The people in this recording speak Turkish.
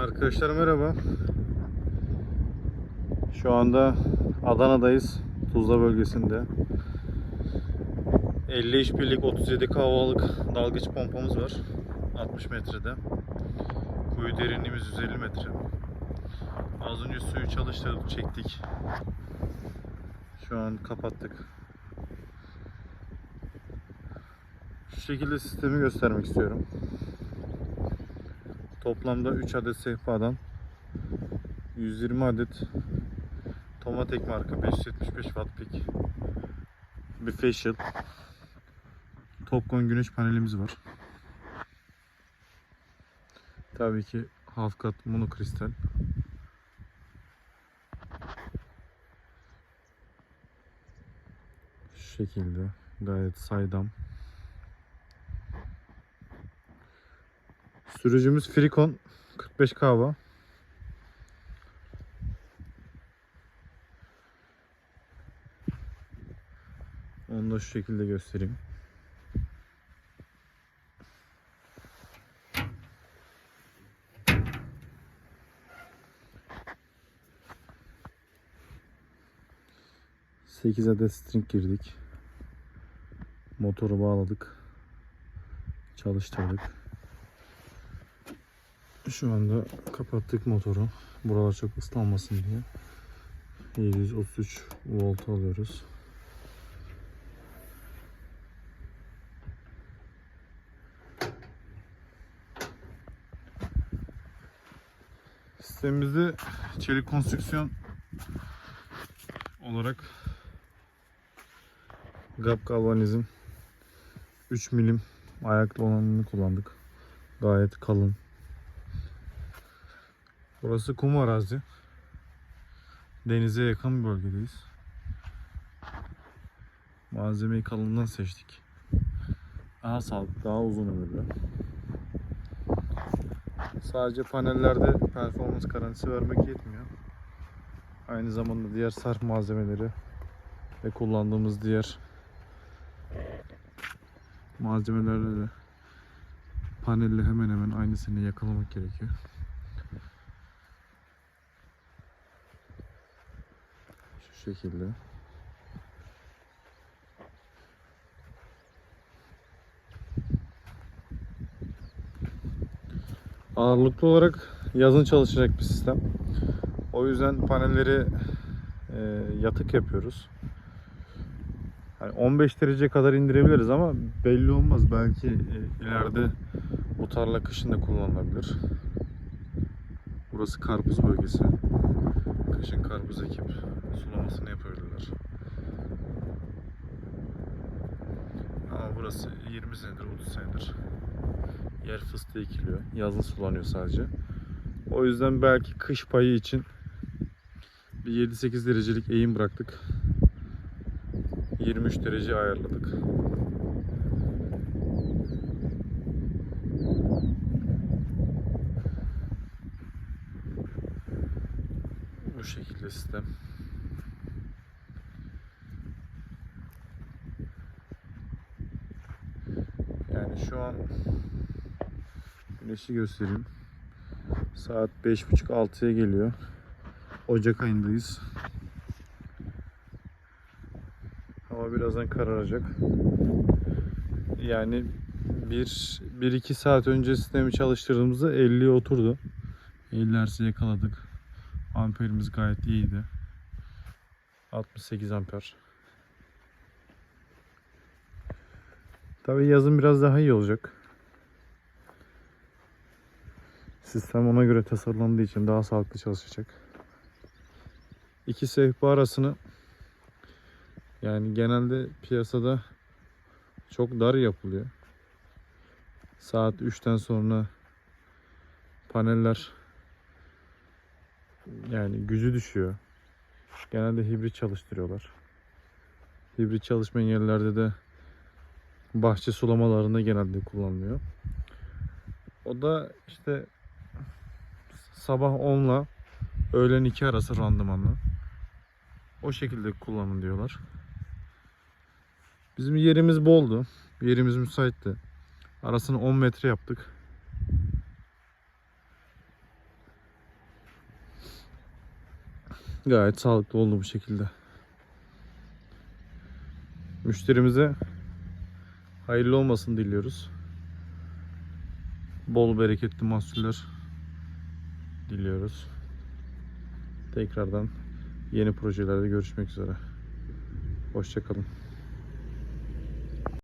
Arkadaşlar merhaba. Şu anda Adana'dayız. Tuzla bölgesinde. 50 işbirlik 37 havalık dalgıç pompamız var. 60 metrede. Kuyu derinliğimiz 150 metre. Az önce suyu çalıştırdık, çektik. Şu an kapattık. Şu şekilde sistemi göstermek istiyorum. Toplamda 3 adet sehpadan 120 adet Tomatek marka 575 watt pik bir facial Topcon güneş panelimiz var. Tabii ki half cut monokristal. Şu şekilde gayet saydam. Sürücümüz Fricon 45 kava. Onu da şu şekilde göstereyim. Sekiz adet string girdik. Motoru bağladık. Çalıştırdık. Şu anda kapattık motoru. Buralar çok ıslanmasın diye. 733 volt alıyoruz. Sistemimizde çelik konstrüksiyon olarak GAP galvanizm 3 milim ayaklı olanını kullandık. Gayet kalın. Burası kum arazi. Denize yakın bir bölgedeyiz. Malzemeyi kalından seçtik. Daha sağlıklı, daha uzun ömürlü. Sadece panellerde performans garantisi vermek yetmiyor. Aynı zamanda diğer sarf malzemeleri ve kullandığımız diğer malzemelerle de panelle hemen hemen aynısını yakalamak gerekiyor. Şekilde. Ağırlıklı olarak yazın çalışacak bir sistem. O yüzden panelleri e, yatık yapıyoruz. Hani 15 derece kadar indirebiliriz ama belli olmaz. Belki e, ileride bu tarla kışın da kullanılabilir. Burası karpuz bölgesi. Kışın karpuz ekip sulamasını yapabilirler. Ama burası 20 senedir, 30 senedir yer fıstığı ekiliyor. Yazın sulanıyor sadece. O yüzden belki kış payı için bir 7-8 derecelik eğim bıraktık. 23 derece ayarladık. Bu şekilde sistem. Yani şu an güneşi göstereyim. Saat 5.30-6'ya geliyor. Ocak ayındayız. Hava birazdan kararacak. Yani 1-2 saat önce sistemi çalıştırdığımızda 50'ye oturdu. 50 Hz'i yakaladık. Amperimiz gayet iyiydi. 68 amper. Tabii yazın biraz daha iyi olacak. Sistem ona göre tasarlandığı için daha sağlıklı çalışacak. İki sehpa arasını yani genelde piyasada çok dar yapılıyor. Saat 3'ten sonra paneller yani gücü düşüyor. Genelde hibrit çalıştırıyorlar. Hibrit çalışmayan yerlerde de bahçe sulamalarında genelde kullanılıyor. O da işte sabah 10 ile öğlen 2 arası randımanlı. O şekilde kullanın diyorlar. Bizim yerimiz boldu. Yerimiz müsaitti. Arasını 10 metre yaptık. Gayet sağlıklı oldu bu şekilde. Müşterimize hayırlı olmasını diliyoruz. Bol bereketli mahsuller diliyoruz. Tekrardan yeni projelerde görüşmek üzere. Hoşçakalın.